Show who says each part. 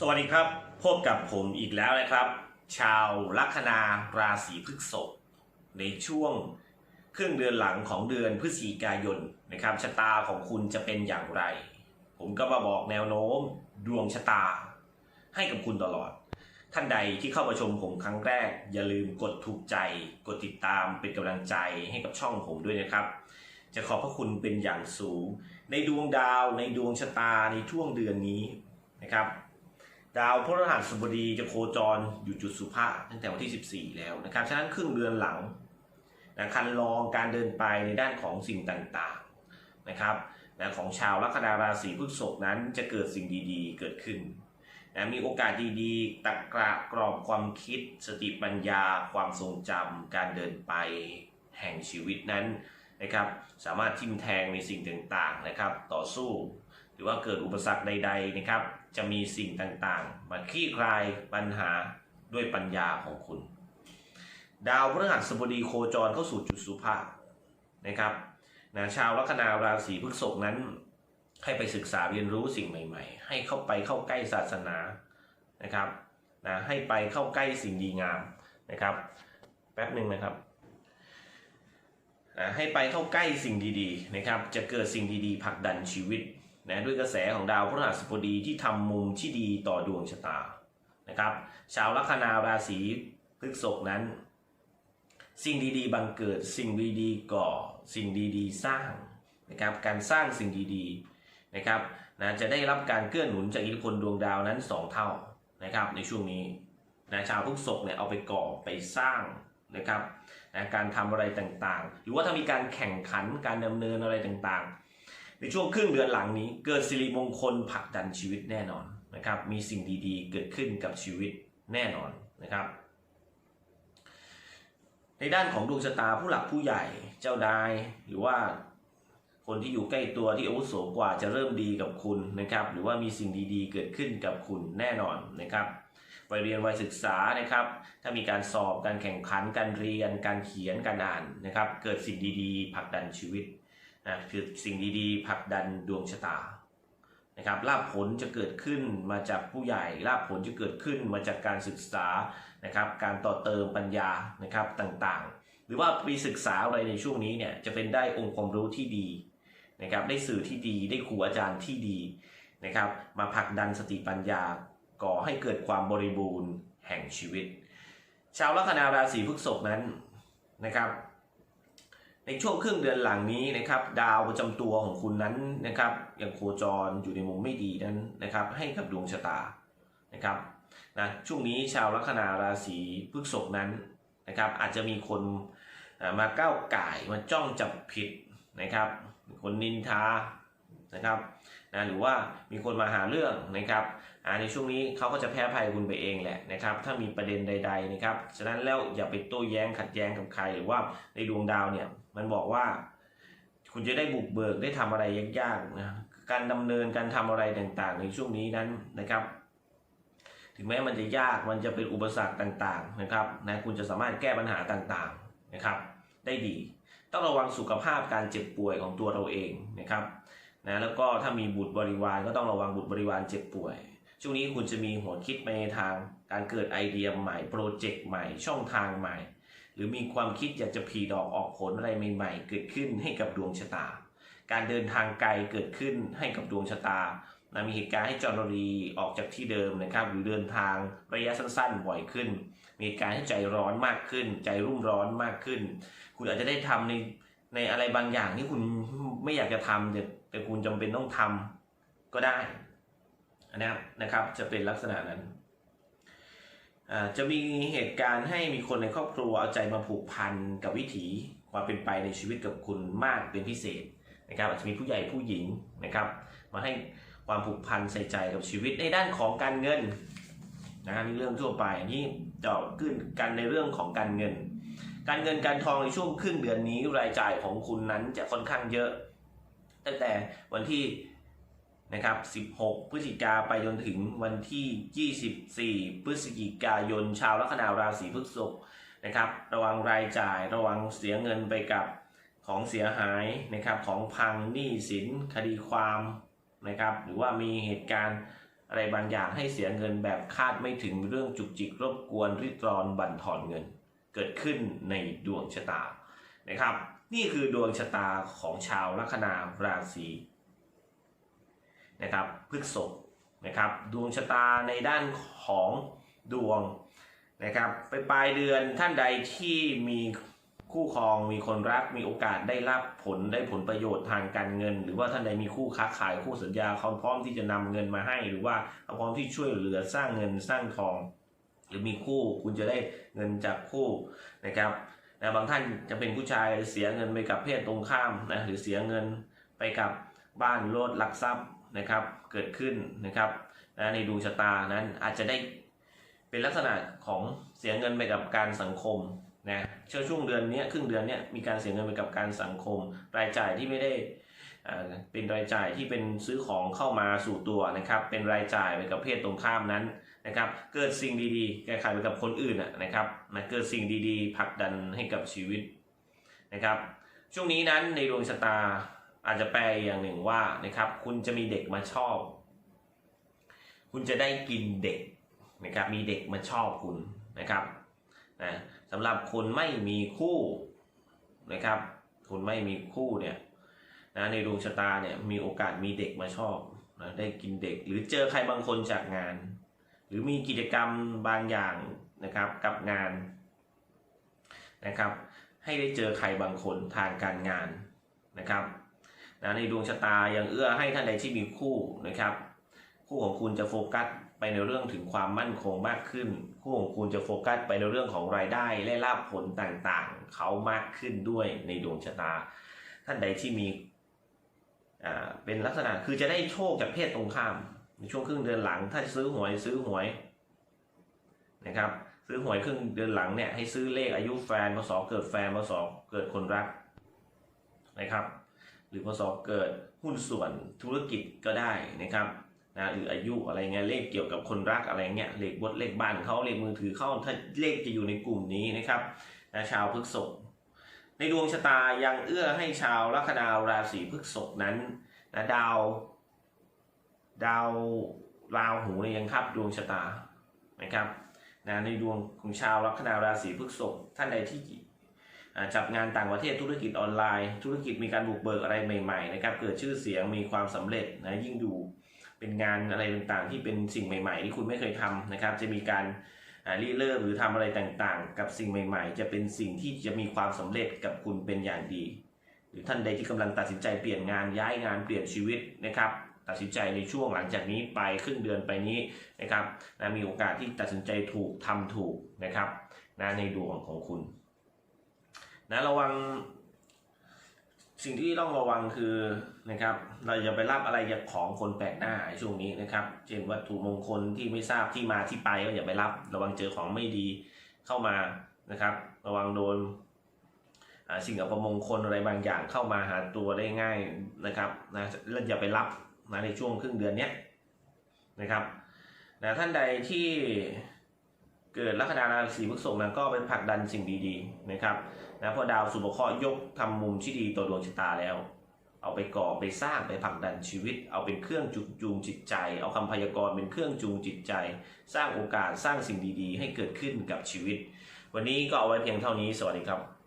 Speaker 1: สวัสดีครับ พบกับผมอีกแล้วนะครับ ชาวลัคนาราศีพฤษภในช่วงครึ่งเดือนหลังของเดือนพฤศจิกายนนะครับ ชะตาของคุณจะเป็นอย่างไร ผมก็มาบอกแนวโน้มดวงชะตา ให้กับคุณตลอด ท่านใดที่เข้ามาชมผมครั้งแรก อย่าลืมกดถูกใจ กดติดตามเป็นกำลังใจให้กับช่องผมด้วยนะครับ จะขอบพระคุณเป็นอย่างสูง ในดวงดาวในดวงชะตาในช่วงเดือนนี้นะครับ ดาวพฤหัสบดีจะโคจรอยู่จุดสุภะตั้งแต่วันที่ 14 แล้วนะครับ ฉะนั้นครึ่งเดือนหลังนะคันลองการเดินไปในด้านของสิ่งต่างๆนะครับนะของชาวลัคนาราศีพฤษภนั้นจะเกิดสิ่งดีๆ เกิดขึ้นนะมีโอกาสดีๆตักกระกรอบความคิด สติปัญญา ความทรงจำการเดินไปแห่งชีวิตนั้นนะครับ สามารถทิมแทงในสิ่งต่างๆนะครับ ต่อสู้ หรือว่าเกิดอุปสรรคใด ๆนะครับ จะมีสิ่งต่างๆ มาคลี่คลายปัญหาด้วยปัญญาของคุณ ดาวพฤหัสบดีโคจรเข้าสู่จุดสุภานะครับนะชาวลัคนาราศีพฤษภนั้น ให้ไปศึกษาเรียนรู้สิ่งใหม่ ๆ ให้เข้าไปเข้าใกล้ศาสนานะครับนะให้ไปเข้าใกล้สิ่งดีงามนะครับ แป๊บหนึ่งนะครับนะให้ไปเข้าใกล้สิ่งดีๆนะครับ จะเกิดสิ่งดีๆผลักดันชีวิต นะด้วยกระแสของดาวพฤหัสบดีที่ทำมุมที่ดีต่อดวงชะตานะครับ ชาวลัคนาราศีพฤษภนั้น สิ่งดีๆ บังเกิดสิ่งดีๆก่อสิ่งดีๆ สร้างนะครับการสร้างสิ่งดีๆนะครับนะจะได้รับการเกื้อหนุนจากอิทธิพลดวงดาวนั้น 2 เท่านะครับในช่วงนี้นะชาวพฤษภเนี่ยเอาไปก่อไปสร้างนะครับนะการทำอะไรต่างๆ หรือว่าถ้ามีการแข่งขันการดำเนินอะไรต่างๆ ในช่วงครึ่งเดือนหลังนี้เกิดสิริมงคลผลักดันชีวิตแน่นอนนะครับ มีสิ่งดีๆ เกิดขึ้นกับชีวิตแน่นอนนะครับ ในด้านของดวงชะตาผู้หลักผู้ใหญ่เจ้านายหรือว่าคนที่อยู่ใกล้ตัวที่อาวุโสกว่าจะเริ่มดีกับคุณนะครับ หรือว่ามีสิ่งดีๆ เกิดขึ้นกับคุณแน่นอนนะครับวัยเรียนวัยศึกษานะครับ ถ้ามีการสอบการแข่งขันการเรียน การเขียนการอ่านนะครับ เกิดสิ่งดีๆผลักดันชีวิต นะคือสิ่งดีๆผลักดันดวงชะตานะครับลาภผลจะเกิดขึ้นมาจากผู้ใหญ่ลาภผลจะเกิดขึ้นมาจากการศึกษานะครับการต่อเติมปัญญานะครับต่างๆ หรือว่าไปศึกษาอะไรในช่วงนี้เนี่ยจะเป็นได้องค์ความรู้ที่ดีนะครับได้สื่อที่ดีได้ครูอาจารย์ที่ดีนะครับมาผลักดันสติปัญญาก่อให้เกิดความบริบูรณ์แห่งชีวิต ชาวลัคนาราศีพฤษภนั้นนะครับ ในช่วงครึ่งเดือนหลังนี้นะครับดาวประจำตัวของคุณนั้นนะครับยังโคจรอยู่ในมุมไม่ดีนั้นนะครับให้กับดวงชะตานะครับนะช่วงนี้ชาวลัคนาราศีพฤษภนั้นนะครับอาจจะมีคนมาก้าวไก่มาจ้องจับผิดนะครับคนนินทานะครับนะหรือว่ามีคนมาหาเรื่องนะครับ ในช่วงนี้เขาก็จะแพ้ภัยคุณไปเองแหละนะครับ ถ้ามีประเด็นใด ๆนะครับ ฉะนั้นแล้วอย่าไปโต้แย้งขัดแย้งกับใครหรือว่าในดวงดาวเนี่ยมันบอกว่า คุณจะได้บุกเบิกได้ทำอะไรยากๆนะการดำเนินการทำอะไรต่างๆ ในช่วงนี้นั้นนะครับ ถึงแม้มันจะยากมันจะเป็นอุปสรรคต่างๆนะครับนะคุณจะสามารถแก้ปัญหาต่างๆนะครับ ได้ดี ต้องระวังสุขภาพการเจ็บป่วยของตัวเราเองนะครับนะแล้วก็ถ้ามีบุตรบริวารก็ต้องระวังบุตรบริวารเจ็บป่วย ช่วงนี้คุณจะมีหัวคิดไปในทางการเกิดไอเดียใหม่โปรเจกต์ใหม่ช่องทางใหม่ หรือมีความคิดอยากจะผีดอกออกผลอะไรใหม่ๆ เกิดขึ้นให้กับดวงชะตา การเดินทางไกลเกิดขึ้นให้กับดวงชะตานะมีเหตุการณ์ให้จอร์รีออกจากที่เดิมนะครับหรือเดินทางระยะสั้นๆบ่อยขึ้น มีเหตุการณ์ให้ใจร้อนมากขึ้น ใจรุ่มร้อนมากขึ้น คุณอาจจะได้ทำในในอะไรบางอย่างที่คุณไม่อยากจะทำแต่แต่คุณจำเป็นต้องทำก็ได้ นนี้นะครับ จะเป็นลักษณะนั้นจะมีเหตุการณ์ให้มีคนในครอบครัวเอาใจมาผูกพันกับวิถีความเป็นไปในชีวิตกับคุณมากเป็นพิเศษนะครับอาจจะมีผู้ใหญ่ผู้หญิงนะครับ มาให้ความผูกพันใส่ใจกับชีวิตในด้านของการเงินนะนี่เรื่องทั่วไปอันนี้เจาะขึ้นกันในเรื่องของการเงิน การเงินการทองในช่วงครึ่งเดือนนี้รายจ่ายของคุณนั้นจะค่อนข้างเยอะ ตั้งแต่วันที่ นะครับ 16 พฤศจิกาไปจนถึงวันที่ 24 พฤศจิกายน ชาวลัคนาราศีพฤษภนะครับ ระวังรายจ่ายระวังเสียเงินไปกับของเสียหายนะครับของพังหนี้สินคดีความนะครับ หรือว่ามีเหตุการณ์อะไรบางอย่างให้เสียเงินแบบคาดไม่ถึงเรื่องจุกจิกรบกวนริดรอนบั่นทอนเงิน เกิดขึ้นในดวงชะตานะครับ นี่คือดวงชะตาของชาวลัคนาราศี นะครับพฤษภนะครับดวงชะตาในด้านของดวงนะครับไปปลายเดือนท่านใดที่มีคู่ครองมีคนรักมีโอกาสได้รับผลได้ผลประโยชน์ทางการเงิน หรือว่าท่านใดมีคู่ค้าขายคู่สัญญาเขาพร้อมที่จะนำเงินมาให้ หรือว่าเขาพร้อมที่ช่วยเหลือสร้างเงินสร้างทอง หรือมีคู่คุณจะได้เงินจากคู่นะครับนะบางท่านจะเป็นผู้ชายเสียเงินไปกับเพศตรงข้ามนะหรือเสียเงินไปกับบ้านรถหลักทรัพย์ นะครับเกิดขึ้นนะครับนะในดวงชะตานั้นอาจจะได้เป็นลักษณะของเสียเงินไปกับการสังคมนะเช่วช่วงเดือนนี้ครึ่งเดือนนี้มีการเสียเงินไปกับการสังคม รายจ่ายที่ไม่ได้อ่าเป็นรายจ่ายที่เป็นซื้อของเข้ามาสู่ตัวนะครับ เป็นรายจ่ายไปกับเพศตรงข้ามนั้นนะครับ เกิดสิ่งดีๆ แก้ไขไปกับคนอื่นนะนะครับนะเกิดสิ่งดีๆผลักดันให้กับชีวิตนะครับ ช่วงนี้นั้นในดวงชะตา อาจจะแปลอย่างหนึ่งว่านะครับ คุณจะมีเด็กมาชอบ คุณจะได้กินเด็กนะครับ มีเด็กมาชอบคุณนะครับนะสำหรับคนไม่มีคู่นะครับ คุณไม่มีคู่เนี่ยนะในดวงชะตาเนี่ยมีโอกาสมีเด็กมาชอบนะได้กินเด็ก หรือเจอใครบางคนจากงาน หรือมีกิจกรรมบางอย่างนะครับกับงานนะครับ ให้ได้เจอใครบางคนทางการงานนะครับ นะในดวงชะตายังเอื้อให้ท่านใดที่มีคู่นะครับ คู่ของคุณจะโฟกัสไปในเรื่องถึงความมั่นคงมากขึ้น คู่ของคุณจะโฟกัสไปในเรื่องของรายได้และลาภผลต่างๆ เขามากขึ้นด้วยในดวงชะตา ท่านใดที่มีอ่าเป็นลักษณะคือจะได้โชคจากเพศตรงข้าม ในช่วงครึ่งเดือนหลัง ถ้าซื้อหวยซื้อหวยนะครับซื้อหวยครึ่งเดือนหลังเนี่ยให้ซื้อเลขอายุแฟนพศเกิดแฟนพศเกิดคนรักนะครับ หรือพศเกิดหุ้นส่วนธุรกิจก็ได้นะครับนะหรืออายุอะไรเงี้ยเลขเกี่ยวกับคนรักอะไรเงี้ยเลขบดเลขบ้านเขาเลขมือถือเข้าถ้าเลขจะอยู่ในกลุ่มนี้นะครับนะชาวพฤกษภในดวงชะตายังเอื้อให้ชาวลัคนาราศีพฤษภนั้นนะดาว ดาวราหูเนี่ยยังทับดวงชะตานะครับนะในดวงของชาวลัคนาราศีพฤษภท่านใดที่ จับงานต่างประเทศธุรกิจออนไลน์ ธุรกิจมีการบุกเบิกอะไรใหม่ๆนะครับเกิดชื่อเสียงมีความสำเร็จนะยิ่งดูเป็นงานอะไรต่างๆ ที่เป็นสิ่งใหม่ ๆ ที่คุณไม่เคยทำนะครับ จะมีการรีเริ่มหรือทำอะไรต่างๆ กับสิ่งใหม่ ๆ จะเป็นสิ่งที่จะมีความสำเร็จกับคุณเป็นอย่างดี หรือท่านใดที่กำลังตัดสินใจเปลี่ยนงานย้ายงานเปลี่ยนชีวิตนะครับตัดสินใจในช่วงหลังจากนี้ไปครึ่งเดือนไปนี้นะครับนะมีโอกาสที่ตัดสินใจถูกทำถูกนะครับนะในดวงของคุณ นะระวัง สิ่งที่ต้องระวังคือนะครับ เราอย่าไปรับอะไรจากของคนแปลกหน้าในช่วงนี้นะครับ เช่นวัตถุมงคลที่ไม่ทราบที่มาที่ไปก็อย่าไปรับ ระวังเจอของไม่ดีเข้ามานะครับ ระวังโดนสิ่งอัปมงคลอะไรบางอย่างเข้ามาหาตัวได้ง่ายนะครับนะแล้วอย่าไปรับนะในช่วงครึ่งเดือนนี้นะครับนะท่านใดที่ เกิดลัคนาราศีพฤษภนะก็ไปผลักดันสิ่งดีๆนะครับนะเพราะดาวสุภเคราะห์ยกทำมุมที่ดีต่อดวงชะตาแล้ว เอาไปก่อไปสร้างไปผลักดันชีวิต เอาเป็นเครื่องจุจูงจิตใจ เอาคำพยากรณ์เป็นเครื่องจูงจิตใจ สร้างโอกาสสร้างสิ่งดีๆ ให้เกิดขึ้นกับชีวิต วันนี้ก็เอาไว้เพียงเท่านี้สวัสดีครับ